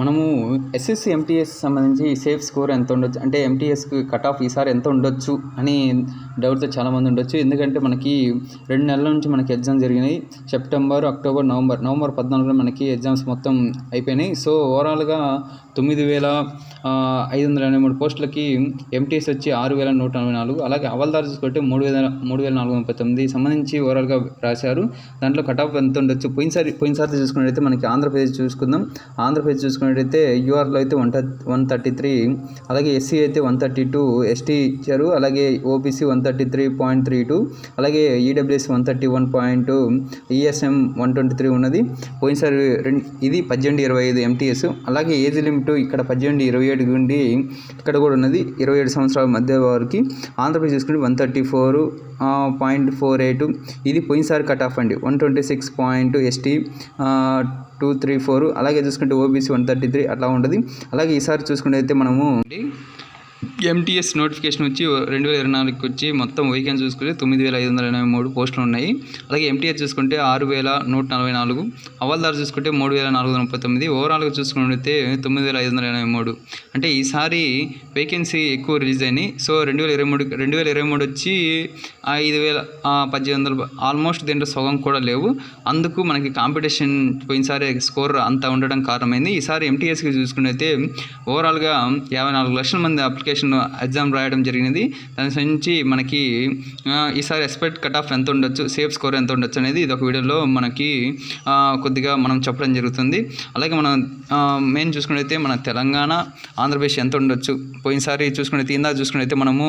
మనము SSC MTS సంబంధించి safe score ఎంత ఉండొచ్చు? అంటే ఎంటీఎస్కి కట్ ఆఫ్ ఈసారి ఎంత ఉండొచ్చు అని డౌట్తో చాలామంది ఉండొచ్చు. ఎందుకంటే మనకి రెండు నెలల నుంచి మనకి ఎగ్జామ్ జరిగినాయి. సెప్టెంబర్ అక్టోబర్ నవంబర్ నవంబర్ పద్నాలుగులో మనకి ఎగ్జామ్స్ మొత్తం అయిపోయినాయి. సో ఓవరాల్గా తొమ్మిది వేల ఐదు వందల ఎనభై మూడు పోస్టులకి ఎంటీఎస్ వచ్చి ఆరు వేల నూట నలభై నాలుగు అలాగే అవల్దార్ చూసుకుంటే మూడు వేల మూడు వేల నాలుగు వందల ముప్పై తొమ్మిది సంబంధించి ఓవరాల్గా రాశారు. దాంట్లో కట్ ఆఫ్ ఎంత ఉండొచ్చు? పోయినసారి పోయినసారి చూసుకున్నట్టయితే మనకి ఆంధ్రప్రదేశ్ చూసుకుందాం. ఆంధ్రప్రదేశ్ చూసుకున్నట్టయితే యూఆర్లో అయితే వన్ వన్ థర్టీ త్రీ అలాగే ఎస్సీ అయితే వన్ థర్టీ టూ ఎస్టీ ఇచ్చారు అలాగే OBC one thirty three point three two అలాగే EWS one thirty one point ESM one twenty three ఉన్నది. పోయినసారి రెండు ఇది పద్దెనిమిది ఇరవై ఐదు ఎంటీఎస్ అలాగే ఏజ్ లిమిట్ ఇక్కడ పద్దెనిమిది ఇరవై ఏడు నుండి ఇక్కడ కూడా ఉన్నది. ఇరవై ఏడు సంవత్సరాల మధ్య వారికి ఆంధ్రప్రదేశ్ చూసుకుంటే one thirty four point four eight. ఇది పోయినసారి కట్ ఆఫ్ అండి. One twenty six point ST two three four. అలాగే చూసుకుంటే ఓబీసీ వన్ థర్టీ త్రీ అట్లా ఉంటుంది. అలాగే ఈసారి చూసుకుంటే అయితే మనము ఎంటీఎస్ నోటిఫికేషన్ వచ్చి రెండు వేల ఇరవై నాలుగుకి వచ్చి మొత్తం వేకెన్సీ చూసుకుంటే తొమ్మిది వేల ఐదు వందల ఎనభై మూడు పోస్టులు ఉన్నాయి. అలాగే ఎంటీఎస్ చూసుకుంటే ఆరు వేల నూట నలభై నాలుగు. అవల్దార్ చూసుకుంటే మూడు వేల నాలుగు వందల ముప్పై తొమ్మిది. ఓవరాల్గా చూసుకుంటే తొమ్మిది వేల ఐదు వందల ఎనభై మూడు. అంటే ఈసారి వేకెన్సీ ఎక్కువ రిలీజ్ అయినాయి. సో రెండు వేల ఇరవై మూడు రెండు వేల ఇరవై మూడు వచ్చి ఐదు వేల పద్దెనిమిది వందల ఆల్మోస్ట్ దీంట్లో సగం కూడా లేవు. అందుకు మనకి కాంపిటీషన్ పోయినసారి స్కోర్ అంత ఉండడం కారణమైంది. ఈసారి ఎంటీఎస్కి చూసుకున్నైతే ఓవరాల్గా యాభై నాలుగు లక్షల మంది అప్లికేషన్ ఎగ్జామ్ రాయడం జరిగినది. దాని నుంచి మనకి ఈసారి ఎక్స్పెక్ట్ కట్ ఆఫ్ ఎంత ఉండొచ్చు సేఫ్ స్కోర్ ఎంత ఉండొచ్చు అనేది ఇది ఒక వీడియోలో మనకి కొద్దిగా మనం చెప్పడం జరుగుతుంది. అలాగే మనం మెయిన్ చూసుకున్నైతే మన తెలంగాణ ఆంధ్రప్రదేశ్ ఎంత ఉండొచ్చు పోయినసారి చూసుకున్నైతే ఇందాక చూసుకున్నైతే మనము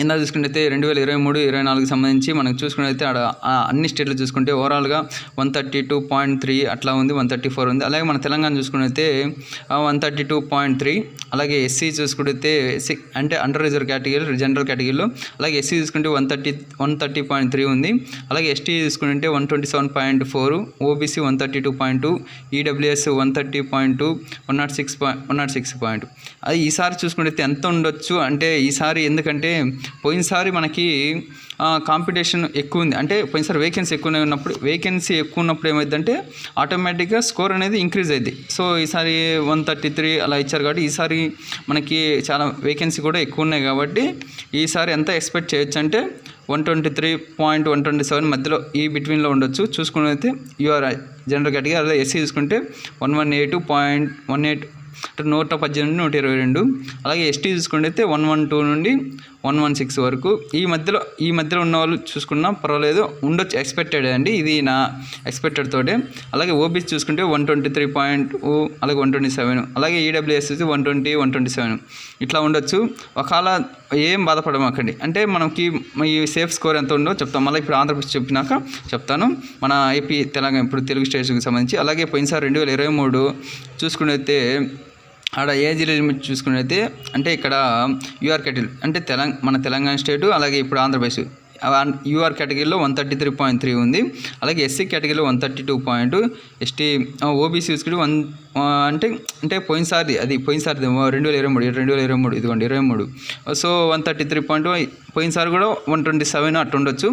ఇందాక చూసుకుంటే రెండు వేల ఇరవై మూడు ఇరవై నాలుగు సంబంధించి మనకు చూసుకున్నైతే ఆడ ఆ అన్ని స్టేట్లు చూసుకుంటే ఓవరాల్గా one thirty two point three అట్లా ఉంది వన్ థర్టీ ఫోర్ ఉంది. అలాగే మన Telangana చూసుకున్నైతే one thirty two point three అలాగే ఎస్సీ చూసుకుంటే ఎస్సీ అంటే అండర్ రిజర్వ్ కేటగిరీ జనరల్ కేటగిరీలో అలాగే ఎస్సీ చూసుకుంటే one thirty one thirty point three ఉంది. అలాగే ఎస్టీ చూసుకుంటే one twenty seven point four OBC one thirty two point two EWS one thirty point two one nought six point one nought six point. అది ఈసారి చూసుకుంటే ఎంత ఉండొచ్చు అంటే ఈసారి ఎందుకంటే పోయినసారి మనకి కాంపిటీషన్ ఎక్కువ ఉంది అంటే పోయినసారి వేకెన్సీ ఎక్కువ ఉన్నప్పుడు వేకెన్సీ ఎక్కువ ఉన్నప్పుడు ఏమైందంటే ఆటోమేటిక్గా స్కోర్ అనేది ఇంక్రీజ్ అయింది. సో ఈసారి వన్ థర్టీ త్రీ అలా ఇచ్చారు కాబట్టి ఈసారి మనకి చాలా వేకెన్సీ కూడా ఎక్కువ ఉన్నాయి కాబట్టి ఈసారి ఎంత ఎక్స్పెక్ట్ చేయొచ్చు అంటే one twenty three point one twenty seven మధ్యలో ఈ బిట్వీన్లో ఉండొచ్చు చూసుకున్నైతే యూఆర్ జనరల్ కేటగిరీ అలా ఎస్సీ చూసుకుంటే one one eight point one eight అంటే నూట పద్దెనిమిది నూట ఇరవై రెండు. అలాగే ఎస్టీ చూసుకుంటే వన్ వన్ టూ నుండి వన్ వన్ సిక్స్ వరకు. ఈ మధ్యలో ఈ మధ్యలో ఉన్న వాళ్ళు చూసుకున్నా పర్వాలేదు. ఉండొచ్చు ఎక్స్పెక్టెడ్ అండి. ఇది నా ఎక్స్పెక్టెడ్ తోటే. అలాగే ఓబీసీ చూసుకుంటే వన్ ట్వంటీ త్రీ పాయింట్ అలాగే వన్ ట్వంటీ సెవెన్. అలాగే ఈడబ్ల్యూఎస్ వచ్చి one twenty one twenty seven. ఇట్లా ఉండొచ్చు. ఒకవేళ ఏం బాధపడమాకండి. అంటే మనకి ఈ సేఫ్ స్కోర్ ఎంత ఉందో చెప్తాం. మళ్ళీ ఇప్పుడు ఆంధ్రప్రదేశ్ చెప్పినాక చెప్తాను. మన ఏపీ తెలంగాణ ఇప్పుడు తెలుగు స్టేట్స్కి సంబంధించి. అలాగే పోయినసారి రెండు వేల ఇరవై మూడు చూసుకున్నైతే ఆడ ఏజ్ లిమిట్ చూసుకున్నైతే అంటే ఇక్కడ యూఆర్ కేటగిరీ అంటే తెలంగాణ మన తెలంగాణ స్టేటు అలాగే ఇప్పుడు ఆంధ్రప్రదేశ్. యూఆర్ కేటగిరీలో one thirty three point three ఉంది. అలాగే ఎస్సీ కేటగిరీలో one thirty two point ST OBC చూసుకుంటే వన్ అంటే అంటే పోయినసారి అది పోయినసారి రెండు వేల ఇరవై మూడు రెండు వేల ఇరవై మూడు ఇదిగోండి ఇరవై మూడు. So one thirty three point పోయినసారి కూడా వన్ ట్వంటీ సెవెన్ అట్టు ఉండొచ్చు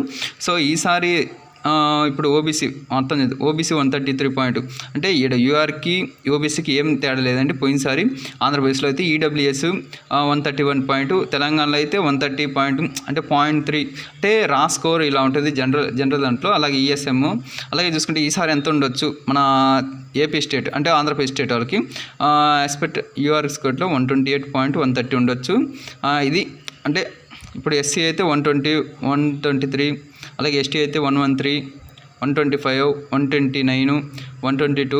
సో ఈసారి ఇప్పుడు ఓబీసీ మొత్తం OBC one thirty three point అంటే ఈడ యూఆర్కి ఓబీసీకి ఏం తేడా లేదండి. పోయినసారి ఆంధ్రప్రదేశ్లో అయితే EWS one thirty one point తెలంగాణలో అయితే వన్ థర్టీ పాయింట్ అంటే పాయింట్ త్రీ అంటే రా స్కోర్ ఇలా ఉంటుంది జనరల్ జనరల్ దాంట్లో. అలాగే ఈఎస్ఎం అలాగే చూసుకుంటే ఈసారి ఎంత ఉండొచ్చు? మన ఏపీ స్టేట్ అంటే ఆంధ్రప్రదేశ్ స్టేట్ వాళ్ళకి. Expect UR స్కోర్లో one twenty eight point one thirty ఉండొచ్చు. ఇది అంటే ఇప్పుడు ఎస్సీ అయితే one twenty one twenty three అలాగే ఎస్టీ అయితే one one three one twenty five one twenty nine one twenty two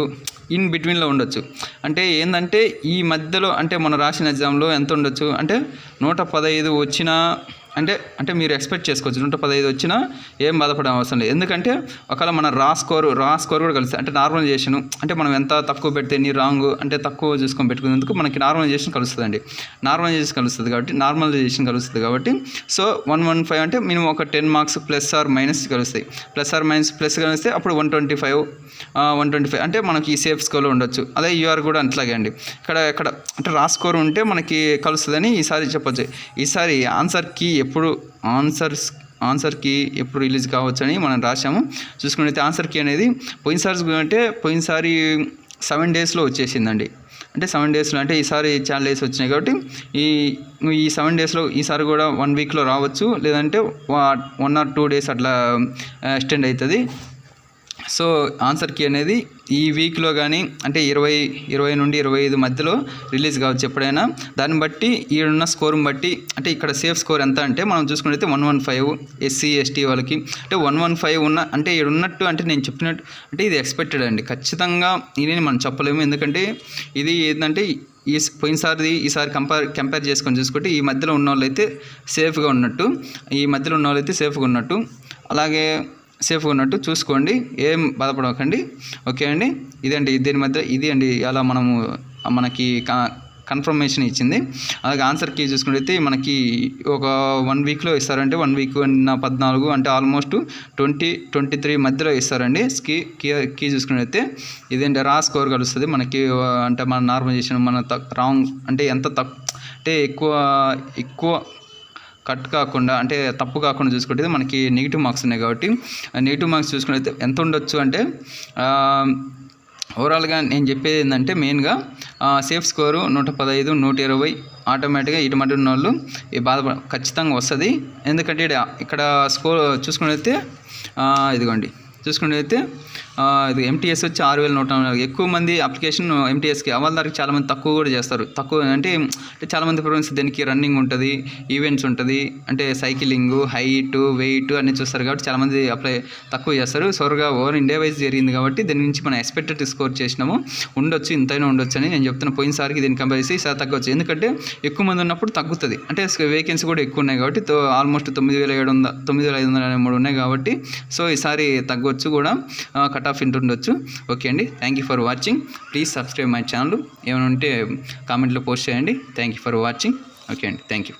in బిట్వీన్లో ఉండొచ్చు. అంటే ఏంటంటే ఈ మధ్యలో అంటే మన రాసిన ఎగ్జామ్లో ఎంత ఉండొచ్చు? అంటే నూట పదహైదు వచ్చినా అంటే అంటే మీరు ఎక్స్పెక్ట్ చేసుకోవచ్చు. నూట పదహైదు వచ్చినా ఏం బాధపడే అవసరం లేదు. ఎందుకంటే ఒకవేళ మన రా స్కోర్ రా స్కోర్ కూడా కలుస్తుంది అంటే నార్మలైజేషన్ అంటే మనం ఎంత తక్కువ పెడితే ఎన్ని రాంగ్ అంటే తక్కువ చూసుకొని పెట్టుకునేందుకు మనకి నార్మలైజేషన్ కలుస్తుందండి. నార్మలైజేషన్ కలుస్తుంది కాబట్టి నార్మలైజేషన్ కలుస్తుంది కాబట్టి సో వన్ వన్ ఫైవ్ అంటే మినిమం ఒక ten marks plus or minus కలుస్తాయి. ప్లస్ ఆర్ మైనస్ ప్లస్ కలిస్తే అప్పుడు one twenty five one twenty five అంటే మనకి ఈ సేఫ్ స్కోర్లో ఉండొచ్చు. అదే యూఆర్ కూడా అట్లాగే అండి. ఇక్కడ ఇక్కడ అంటే రా స్కోర్ ఉంటే మనకి కలుస్తుందని ఈసారి చెప్పొచ్చు. ఈసారి ఆన్సర్ కీ ఎప్పుడు ఆన్సర్స్ ఆన్సర్ కీ ఎప్పుడు రిలీజ్ కావచ్చని మనం రాసాము చూసుకున్నైతే ఆన్సర్ కీ అనేది పోయినసారి అంటే పోయినసారి సెవెన్ డేస్లో వచ్చేసిందండి. అంటే సెవెన్ డేస్లో అంటే ఈసారి చాలా డేస్ వచ్చినాయి కాబట్టి ఈ ఈ సెవెన్ డేస్లో ఈసారి కూడా వన్ వీక్లో రావచ్చు. లేదంటే వన్ ఆర్ టూ డేస్ అట్లా ఎక్స్టెండ్ అవుతుంది. సో ఆన్సర్ కీ అనేది ఈ వీక్లో కానీ అంటే ఇరవై ఇరవై నుండి ఇరవై ఐదు మధ్యలో రిలీజ్ కావచ్చు ఎప్పుడైనా. దాన్ని బట్టి ఈడున్న స్కోర్ని బట్టి అంటే ఇక్కడ సేఫ్ స్కోర్ ఎంత అంటే మనం చూసుకుంటే one one five SC ST వాళ్ళకి. అంటే వన్ వన్ ఫైవ్ ఉన్న అంటే ఇక్కడ ఉన్నట్టు అంటే నేను చెప్పినట్టు అంటే ఇది ఎక్స్పెక్టెడ్ అండి. ఖచ్చితంగా ఇది మనం చెప్పలేము. ఎందుకంటే ఇది ఏంటంటే ఈ పోయినసారి ఈసారి కంపేర్ కంపేర్ చేసుకొని చూసుకుంటే ఈ మధ్యలో ఉన్న వాళ్ళైతే సేఫ్గా ఉన్నట్టు ఈ మధ్యలో ఉన్న వాళ్ళైతే సేఫ్గా ఉన్నట్టు. అలాగే సేఫ్గా ఉన్నట్టు చూసుకోండి ఏం బాధపడకండి. ఓకే అండి? ఇదండి దీని మధ్య ఇది అండి అలా మనము మనకి కన్ఫర్మేషన్ ఇచ్చింది. అలాగే ఆన్సర్ కీ చూసుకుంటే మనకి ఒక వన్ వీక్లో ఇస్తారంటే వన్ వీక్ నా పద్నాలుగు అంటే ఆల్మోస్ట్ ట్వంటీ ట్వంటీ త్రీ మధ్యలో ఇస్తారండి. స్కీ కీ కీ చూసుకున్నైతే ఇదేంటి రా స్కోర్ కలుస్తుంది. మనకి అంటే మన నార్మలైజేషన్ మన రాంగ్ అంటే ఎంత తక్కువ అంటే ఎక్కువ ఎక్కువ కట్ కాకుండా అంటే తప్పు కాకుండా చూసుకుంటే మనకి నెగిటివ్ మార్క్స్ ఉన్నాయి కాబట్టి నెగిటివ్ మార్క్స్ చూసుకుంటే ఎంత ఉండొచ్చు అంటే ఓవరాల్గా నేను చెప్పేది ఏంటంటే మెయిన్గా సేఫ్ స్కోరు నూట పదహైదు నూట ఇరవై ఆటోమేటిక్గా ఇటు మటు ఉన్న వాళ్ళు ఈ బాధ ఖచ్చితంగా వస్తుంది. ఎందుకంటే ఇక్కడ స్కోర్ చూసుకున్నైతే ఇదిగోండి. చూసుకున్నట్లయితే ఇది ఎంటీఎస్ వచ్చి ఆరు వేల నూట ఎక్కువ మంది అప్లికేషన్ ఎంటీఎస్కి అవ్వాలి చాలామంది తక్కువ కూడా చేస్తారు. తక్కువ అంటే అంటే చాలామంది ప్రోగ్రామ్స్ దీనికి రన్నింగ్ ఉంటుంది ఈవెంట్స్ ఉంటుంది అంటే సైకిలింగ్ హైట్ వెయిట్ అన్నీ చూస్తారు కాబట్టి చాలామంది అప్లై తక్కువ చేస్తారు. సోర్గా ఓవర్ ఇండియా వైజ్ జరిగింది కాబట్టి దీని నుంచి మనం ఎక్స్పెక్టెడ్ స్కోర్ చేసినాము. ఉండొచ్చు ఇంతైనా ఉండొచ్చు అని నేను చెప్తున్నా. పోయినసారికి దీన్ని కంపేర్ చేసి ఈసారి తగ్గవచ్చు ఎందుకంటే ఎక్కువ మంది ఉన్నప్పుడు తగ్గుతుంది. అంటే వేకెన్సీ కూడా ఎక్కువ ఉన్నాయి కాబట్టి ఆల్మోస్ట్ తొమ్మిది వేల ఏడు వందల తొమ్మిది వేల ఐదు వందల మూడు ఉన్నాయి కాబట్టి సో ఈసారి వచ్చి కూడా. కట్ ఆఫ్ ఉండొచ్చు. ఓకే అండి. Thank you for watching please subscribe my channel ఏమైనా ఉంటే కామెంట్లో పోస్ట్ చేయండి. Thank you for watching okay అండి. Thank you